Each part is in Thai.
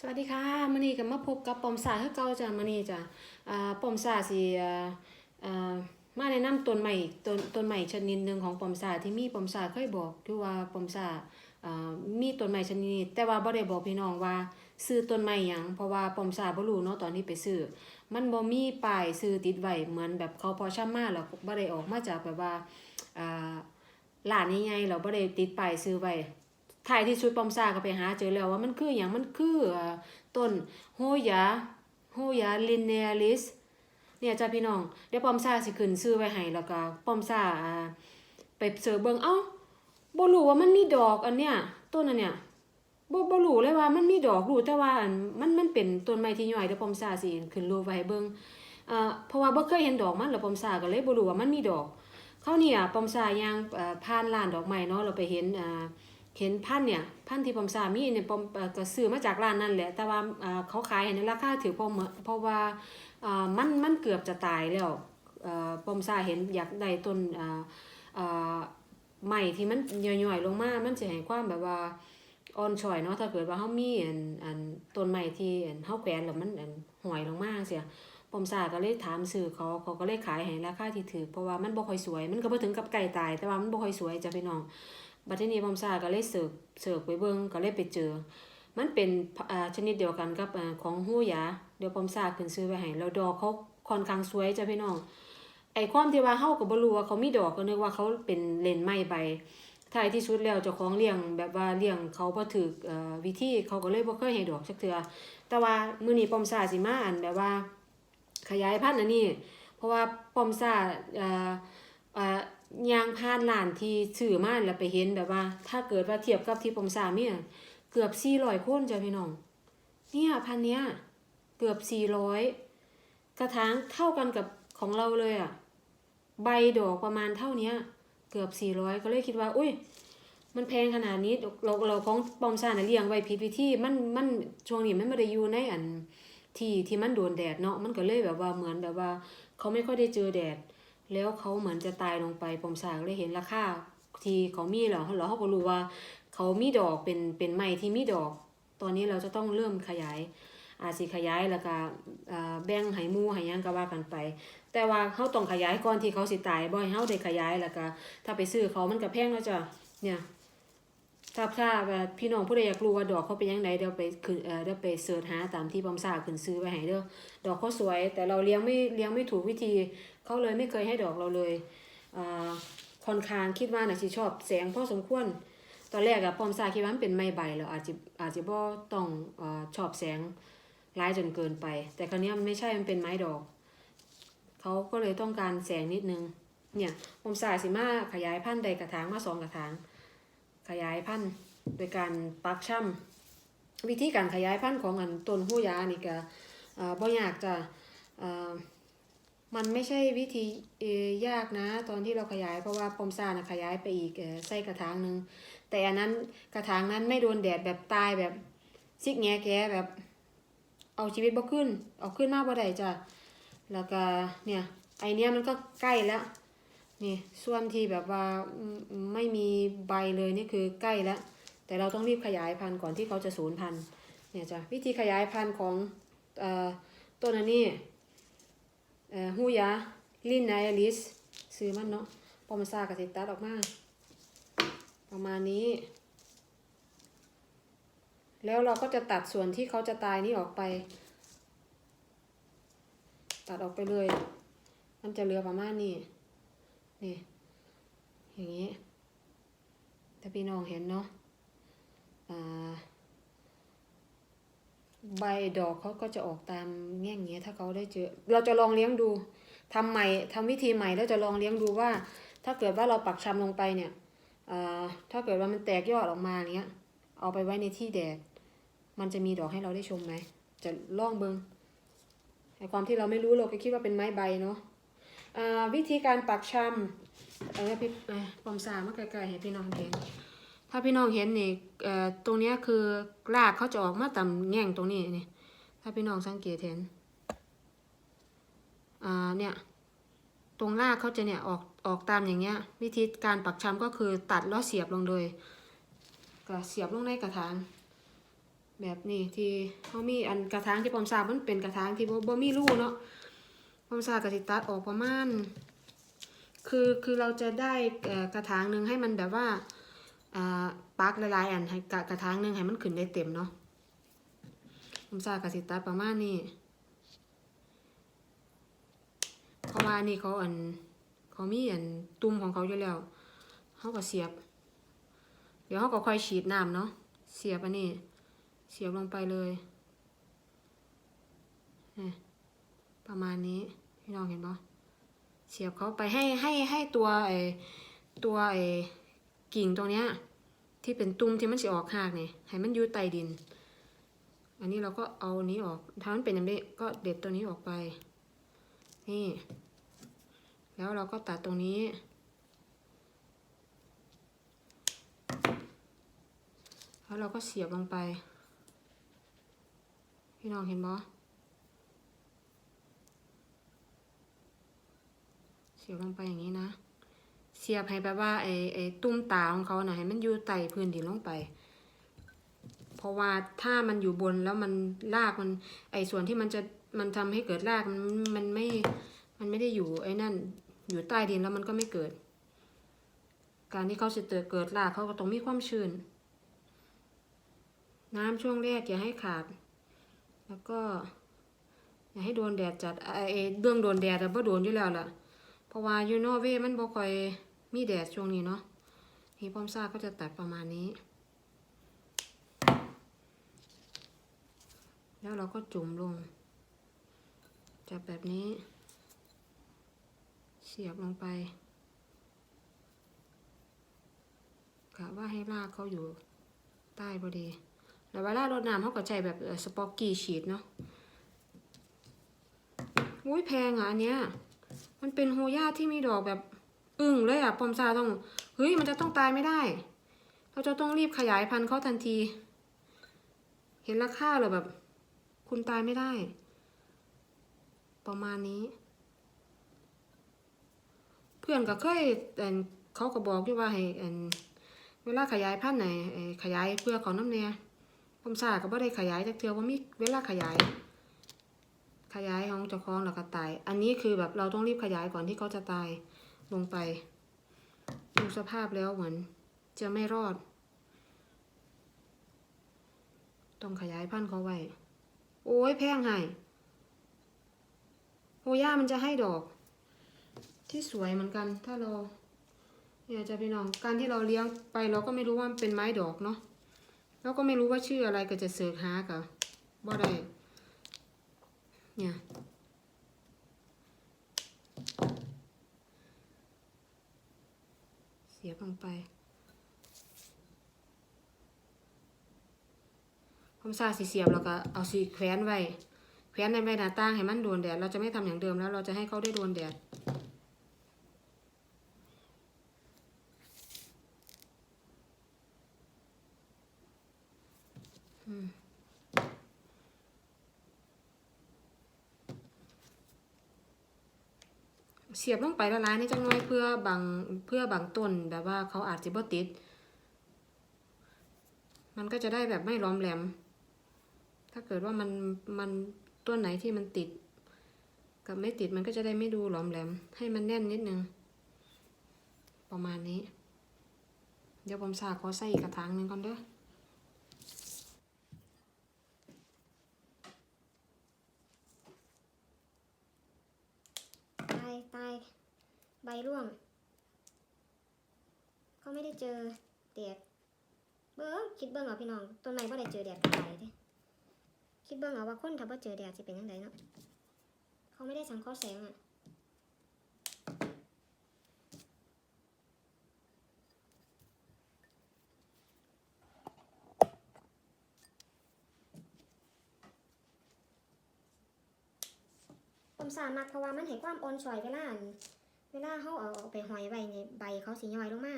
สวัสดีค่ะมื้อนี้ก็มาพบกับปอมสาคือเก่าจ้ะมื้อนี้จ้ะอ่าปอมสาสิอ่ามาแนะนำต้นใหม่ต้นต้นใหม่ชนิดหนึงของปอมสาที่มีปอมสาเคยบอกอยู่ว่าปอมสาอ่ามีต้นใหม่ชนิดนี้แต่ว่าบ่ได้บอกพี่น้องว่าซื้อต้นใหม่หยังเพราะว่าปอมสาบ่รู้เนาะตอนที่ไปซื้อมันบ่มีป้ายซื้อติดไว้เหมือนแบบเขาพอช่ำมาแล้วบ่ได้ออกมาจากแบบว่าอ่าร้านใหญ่ๆแล้วบ่ได้ติดป้ายซื้อไว้ ท้ายที่สุดปอมซาก็ไปหาเจอแล้วว่ามันคืออย่างมันคือต้นโฮยาโฮยาลินเนลิสเนี่ยจ้าพี่น้องเดี๋ยวปอมซาสิขึ้นซื้อไว้ให้แล้วก็ปอมซาอ่าไปเสิร์เบิงเอ้าบ่รู้ว่ามันมีดอกอันเนี้ยต้นอันเนี้ยบ่บ่รู้เลยว่ามันมีดอกรู้แต่ว่าอันมันมันเป็นต้นไม้ที่ย่อยเดี๋ยวปอมซาสิขึ้นรูปไว้ให้เบิ่งอ่าเพราะว่าบ่เคยเห็นดอกมันแล้วปอมซาก็เลยบ่รู้ว่ามันมีดอกเขาเนี่ยปอมซาย่างผ่านร้านดอกไม้เนาะเราไปเห็นอ่า เห็นพันเนี่ยพันที่ปอมสามีเนี่ยปอมเออก็ซื้อมาจากร้านนั่นแหละ แต่ว่าอ่าเขาขายในราคาถือพราะเหมือเพราะว่าอ่ามันมันเกือบจะตายแล้วเอ่อปอมสาเห็นอยากได้ต้นอ่าอ่าใหม่ที่มันย่อยๆลงมา มันจะให้ความแบบว่าอ่อนช้อยเนาะถ้าเกิดว่าเฮามีอันอันต้นใหม่ที่อันเฮาแขวนแล้วมันอันห่อยลงมาเสียปอมสาก็เลยถามซื้อเขาเขาก็เลยขายให้ราคาที่ถือเพราะว่ามันบ่ค่อยสวย มันก็บ่ถึงกับไก่ตาย แต่ว่ามันบ่ค่อยสวยจ้ะพี่น้อง บัดทีนี้พอมซาก็เลยเสิร์ฟเสิร์ฟไปเบิ่งก็เลยไปเจอ มันเป็นอ่าชนิดเดียวกันกับของหูหยาเดี๋ยวพอมซาขึ้นซื้อไว้ให้แล้วดอกเขาค่อนข้างสวยจ้ะพี่น้องไอ้ความที่ว่าเฮาก็บ่รู้ว่าเขามีดอกก็นึกว่าเขาเป็นเลนไม้ใบท้ายที่สุดแล้วเจ้าของเลี้ยงแบบว่าเลี้ยงเขาบ่ถูกเอ่อวิธีเขาก็เลยบ่เคยให้ดอกจักเทื่อแต่ว่ามื้อนี้ปอมซาสิมาอันแบบว่า ขยายพันธุ์อันนี้ เพราะว่าปอมซาเอ่อเอ่อ ย่างผ่านร้านที่ซื้อมาแล้วไปเห็นแบบว่า ถ้าเกิดว่าเทียบกับที่ปอมซามีเกือบ400คนจ้ะพี่น้อง เนี่ยพันเนี้ยเกือบ400กระถางเท่ากันกับของเราเลยอะใบดอกประมาณเท่าเนี้ยเกือบ400ก็เลยคิดว่า อุ้ย มันแพงขนาดนี้เราเราของปอมซาน่ะเลี้ยงไว้ผิดวิธีมันมันช่วงนี้มันไม่ได้อยู่ในอันที่ที่มันโดนแดดเนาะมันก็เลยแบบว่าเหมือนแบบว่า เขาไม่ค่อยได้เจอแดด แล้วเขาเหมือนจะตายลงไปปมสากเลยเห็นราคาที่เขามีแล้วแล้วเขาก็รู้ว่า เขามีดอกเป็นเป็นไม้ที่มีดอก ตอนนี้เราจะต้องเริ่มขยาย อาจสิขยายแล้วก็แบ่งไหมูไห้หยังก็ว่ากันไป แต่ว่าเขาต้องขยายก่อนที่เขาสิตายบ่อยเขาได้ขยายแล้วก็ถ้าไปซื้อเขามันก็แพงแล้วจ้ะเนี่ย ถ้าถ้าว่าพี่น้องผู้ใดอยากรู้ว่าดอกเขาเป็นยังไงเดี๋ยวไปขึ้นเอ่อเดี๋ยวไปเสิร์ชหาตามที่ปอมซาขึ้นซื้อไว้ให้เด้อดอกเขาสวย แต่เราเลี้ยงไม่เลี้ยงไม่ถูกวิธีเขาเลยไม่เคยให้ดอกเราเลยอ่าค่อนข้างคิดว่าน่ะสิชอบแสงพอสมควรตอนแรกอะปอมซาคิดว่ามันเป็นไม้ใบแล้วอาจจะอาจจะบ่ต้องอชอบแสงร้ายจนเกินไป แต่คราวนี้มันไม่ใช่มันเป็นไม้ดอก เขาก็เลยต้องการแสงนิดนึง เนี่ยปอมซาสิมาขยายพันธุ์ใดกระถางมาสองกระถาง ขยายพันธุ์โดยการปักช่ำวิธีการขยายพันธุ์ของอันต้นหูยานี่ก็อ่าบ่ยากจะมันไม่ใช่วิธียากนะ ตอนที่เราขยายเพราะว่าปอมซานะขยายไปอีกใส่กระถางหนึ่งแต่อันนั้นกระถางนั้นไม่โดนแดดแบบตายแบบซิกแงแกแบบเอาชีวิตบ่ขึ้น เอาขึ้นมากบ่ได้จ้ะแล้วก็เนี่ยไอเนี้ยมันก็ใกล้แล้ว นี่ส่วนที่แบบว่าไม่มีใบเลยนี่คือใกล้แล้ว แต่เราต้องรีบขยายพันธุ์ก่อนที่เขาจะสูญพันธุ์เนี่ยจ้ะวิธีขยายพันธุ์ของอต้นอันนี้เอ่อหูยาลินไนอลิสซื้อมันเนาะพอมซากระติตัดออกมา ประมาณนี้ แล้วเราก็จะตัดส่วนที่เขาจะตายนี่ออกไป ตัดออกไปเลย มันจะเหลือประมาณนี้ นี่ อย่างนี้ ถ้าพี่น้องเห็นเนาะใบดอกเขาก็จะออกตามแง่งเงี้ยถ้าเขาได้เจอ เราจะลองเลี้ยงดูทำใหม่ทำวิธีใหม่แล้วจะลองเลี้ยงดูว่า ถ้าเกิดว่าเราปักชำลงไปเนี่ยถ้าเกิดว่ามันแตกยอดออกมาเนี้ย เอาไปไว้ในที่แดด มันจะมีดอกให้เราได้ชมไหม จะลองเบิงในความที่เราไม่รู้เราก็คิดว่าเป็นไม้ใบเนาะ วิธีการปักชำเอาไว้พี่เอ้ยปอมสามาไกลๆให้พี่น้องเห็น ถ้าพี่น้องเห็นนี่ตรงนี้คือรากเขาจะออกมาต่ำแง่งตรงนี้นี่ ถ้าพี่น้องสังเกตเห็นอ่าเนี่ยตรงรากเขาจะเนี่ยออกออกตามอย่างเงี้ย วิธีการปักชำก็คือตัดแล้วเสียบลงเลยก็เสียบลงในกระถางแบบนี้ที่เขามีอันกระถางที่ปอมสามันเป็นกระถางที่บ่มีรูเนาะ อมสากสิตัดออกประมาณ คือคือเราจะได้กระถางหนึ่งให้มันแบบว่าปักหลายอันให้กระกระถางหนึ่งให้มันขึ้นได้เต็มเนาะปอมสากสิตัดประมาณนี้เพราะว่านี่เขาอันเขามีอันตุ่มของเขาอยู่แล้วเขาก็เสียบ เดี๋ยวเขาก็ค่อยฉีดน้ำเนาะเสียบอันนี้ เสียบลงไปเลยนี่ ประมาณนี้พี่น้องเห็นปะเสียบเขาไปให้ให้ให้ตัวไอตัวไอกิ่งตรงเนี้ยที่เป็นตุ้มที่มันสิออกหากนี่ให้มันอยู่ใต้ดิน อันนี้เราก็เอานี้ออก ถ้ามันเป็นอย่างนี้ก็เด็ดตัวนี้ออกไป นี่ แล้วเราก็ตัดตรงนี้ แล้วเราก็เสียบลงไป พี่น้องเห็นบ่เสียบลงไปอย่างนี้นะ เสียบให้แบบว่าไอ้ไอ้ตุ้มตาของเขาน่ะให้มันอยู่ใต้พื้นดินลงไป เพราะว่าถ้ามันอยู่บนแล้วมันรากมัน ไอ้ส่วนที่มันจะมันทำให้เกิดรากมันมันไม่ มันไม่ได้อยู่ไอ้นั่น อยู่ใต้ดินแล้วมันก็ไม่เกิด การที่เขาจะเกิดเกิดรากเขาก็ต้องมีความชื้น น้ำช่วงแรกอย่าให้ขาด แล้วก็อย่าให้โดนแดดจัดไอ้เรื่องโดนแดดอะบ่โดนอยู่แล้วล่ะ เพราะว่ายู่นเวมันบ่ค่อยมีแดดช่วงนี้เนาะนี่ป้อมซ่าก็จะตัดประมาณนี้ แล้วเราก็จุ่มลง จับแบบนี้ เสียบลงไปกะว่าให้รากเขาอยู่ใต้พอดี แล้วเวลารดน้ำเขาก็ใช้แบบสปอกกี้ฉีดเนาะอุ้ยแพงอะอันเนี้ย มันเป็นโฮย่าที่มีดอกแบบ อึ้งเลยอะปอมซาต้องเฮ้ยมันจะต้องตายไม่ได้ เราจะต้องรีบขยายพันธุ์เขาทันที เห็นราคาเลยแบบ คุณตายไม่ได้ ประมาณนี้ เพื่อนก็เคยแต่เขาก็บอกว่าให้เวลาขยายพันธุ์ไหนขยายเพื่อเขาน้ำเนี่ยปอมซาก็บ่ได้ขยายจักเทื่อว่ามีเวลาขยาย ขยายของเจ้าของแล้วก็ตาย อันนี้คือแบบเราต้องรีบขยายก่อนที่เขาจะตายลงไป ดูสภาพแล้วเหมือน จะไม่รอด ต้องขยายพันธุ์เขาไว้ โอ้ยแพงให้โฮย่ามันจะให้ดอก ที่สวยเหมือนกัน ถ้าเราเนี่ยจะพี่น้องการที่เราเลี้ยงไปเราก็ไม่รู้ว่ามันเป็นไม้ดอกเนาะเราก็ไม่รู้ว่าชื่ออะไรก็จะเสิร์ชหากับบ่ได้ เนี่ยเสียบลงไป ผมซาสีเสียบแล้วก็เอาสีแขวนไว้ แขวนในใบหน้าต่างให้มันโดนแดด เราจะไม่ทำอย่างเดิมแล้ว เราจะให้เขาได้โดนแดด เสียบลงไปละลายในจังน้อยเพื่อบางเพื่อบางต้นแบบว่าเขาอาจจะบ่ติด มันก็จะได้แบบไม่ล้อมแหลม ถ้าเกิดว่ามันมันต้นไหนที่มันติด กับไม่ติดมันก็จะได้ไม่ดูหลอมแหลม ให้มันแน่นนิดนึง ประมาณนี้ เดี๋ยวผมสาขอใส่อีกกระถางหนึ่งก่อนเด้อ ตายตายใบ ร่วงเขาไม่ได้เจอแดดเบิ้งคิดเบิ้งเอาพี่น้องต้นไม้บ่ได้เจอแดดก็ตายเด้คิดเบิ้งเอาว่าคนถ้าบ่เจอแดดสิเป็นยังไงเนาะเขาไม่ได้สังเคราะห์แสงอะผมสามารถเพราะว่ามันให้ความอ่อนช้อยเวลาอัน เวลาเขาเอาเอาไปหอยไว้ในใบเขาสิย่อยลงมา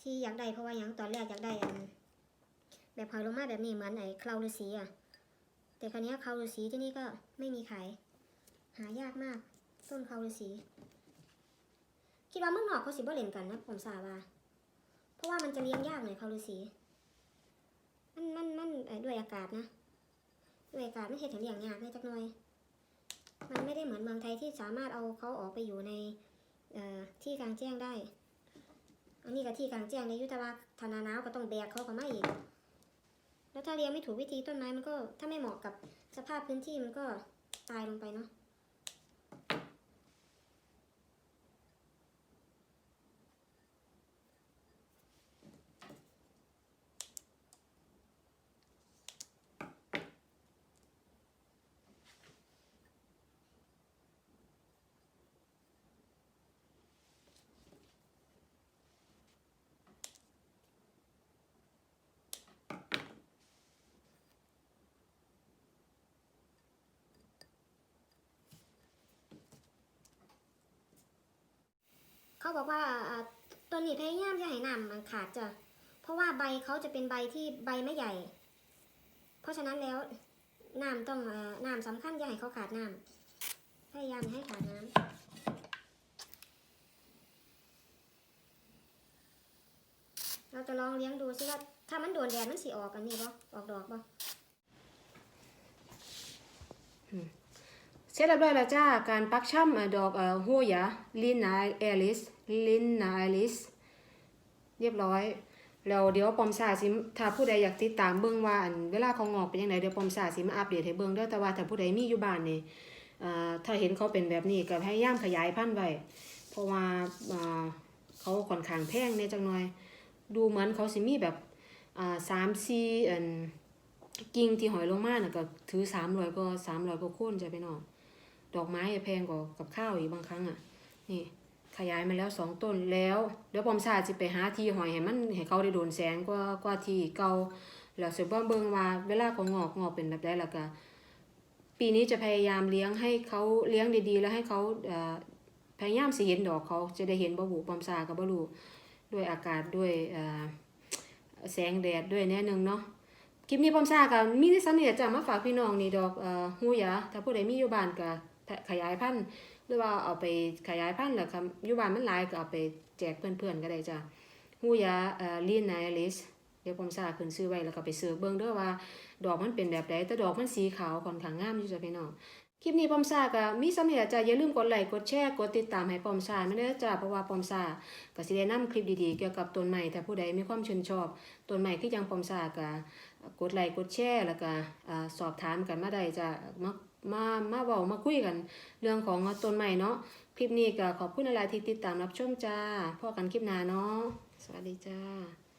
ที่อยากได้เพราะว่าหยังตอนแรกอยากได้อันแบบหอยลงมาแบบนี้เหมือนไอ้เคลาฤาษีอะ แต่คราวเนี้เคลาฤาษีที่นี่ก็ไม่มีขาย หายากมาก ต้นเคลาฤาษีคิดว่าเมืองนอกเขาสิบ่เล่นกันนะผมสาว่าเพราะว่ามันจะเลี้ยงยากหน่อยเคลาฤาษีมันมันมันด้วยอากาศนะด้วยอากาศไม่เห็นถึงอย่างยากเลยจักหน่อย มันไม่ได้เหมือนเมืองไทยที่สามารถเอาเขาออกไปอยู่ในที่กลางแจ้งได้ อันนี้ก็ที่กลางแจ้งในยุทธวาธนาหนาวก็ต้องแบกเขาก็ไมาอีก แล้วถ้าเลี้ยงไม่ถูกวิธีต้นไม้มันก็ถ้าไม่เหมาะกับสภาพพื้นที่มันก็ตายลงไปเนาะ เขาบอกว่าต้นนี้พยายามจะให้น้ำมันขาดจ้ะเพราะว่าใบเขาจะเป็นใบที่ใบไม่ใหญ่ เพราะฉะนั้นแล้วน้ำต้องน้ำสำคัญอย่าให้เขาขาดน้ำพยายามให้ขาดน้ำเราจะลองเลี้ยงดูซิว่าถ้ามันโดนแดดมันสีออกอันนี้บ่ออกดอกบ่เสร็จเรียบร้อยแล้วจ้า การปักช่ำเอ่อดอกหัวยาลินนาเอลิสลินนาเอลิสเรียบร้อย แล้วเดี๋ยวปอมสาสิถ้าผู้ใดอยากติดตามเบิ่งว่าอันเวลาเขางอกเป็นยังไงเดี๋ยวปอมสาสิมาอัปเดตให้เบิ่งด้อแต่ว่าถ้าผู้ใดมีอยู่บ้านนี่เอ่อถ้าเห็นเขาเป็นแบบนี้ก็พยายามขยายพันธุ์ไว้เพราะว่าเขาค่อนข้างแพงเนี่ยจังหน่อย ดูเหมือนเขาสิมีแบบสามสี่อันกิ่งที่หอยลงมาน่ะก็ถือ300ก็300ก็โค่นจะพี่น้อง ดอกไม้แพงกว่ากับข้าวอีกบางครั้งอะ นี่ขยายมาแล้วสองต้นแล้วเดี๋ยวปอมซาจะไปหาที่หอยให้มันให้เขาได้โดนแสงกว่ากว่าที่เก่าแล้วสิบ่เบิ่งว่าเวลาเขางอกงอกเป็นแบบใดแล้วก็ปีนี้จะพยายามเลี้ยงให้เขาเลี้ยงดีๆ แล้วให้เขาพยายามสิเห็นดอกเขาจะได้เห็นบ่บุปอมซาก็บ่รู้ด้วยอากาศด้วยแสงแดดด้วยแน่นึงเนาะคลิปนี้ปอมซาก็มีที่ซ้ำนี่จะมาฝากพี่น้องนี่ดอกเอ่อฮู้หยาถ้าผู้ใดมีอยู่บ้านก็ ขยายพันธุ์หรือว่าเอาไปขยายพันธุ์แล้วครับอยู่บ้านมันหลายก็เอาไปแจกเพื่อนๆก็ได้จ้ะฮูยาเอ่อลีนไนลิสเดี๋ยวผมสาขึ้นซื้อไว้แล้วก็ไปเสิร์ชเบิ่งเด้อว่า ดอกมันเป็นแบบใดแต่ดอกมันสีขาวค่อนข้างงามอยู่จ้ะพี่น้องคลิปนี้ปอมซาก็มีสำเร็จจ้ะอย่าลืมกดไลค์กดแชร์กดติดตามให้ปอมซาไม่ได้อจ้ะเพราะว่าปอมซาก็สิได้นำคลิปดีๆเกี่ยวกับต้นไม้ถ้าผู้ใดมีความชื่นชอบต้นไม้คือจังปอมซาก็กดไลค์กดแชร์แล้วก็สอบถามกันมาได้จ้ะมา มามาเว้ามาคุยกัน เรื่องของต้นใหม่เนาะคลิปนี้ก็ขอบคุณอะไรที่ติดตามรับชมจ้าพ่อกันคลิปหน้าเนาะสวัสดีจ้า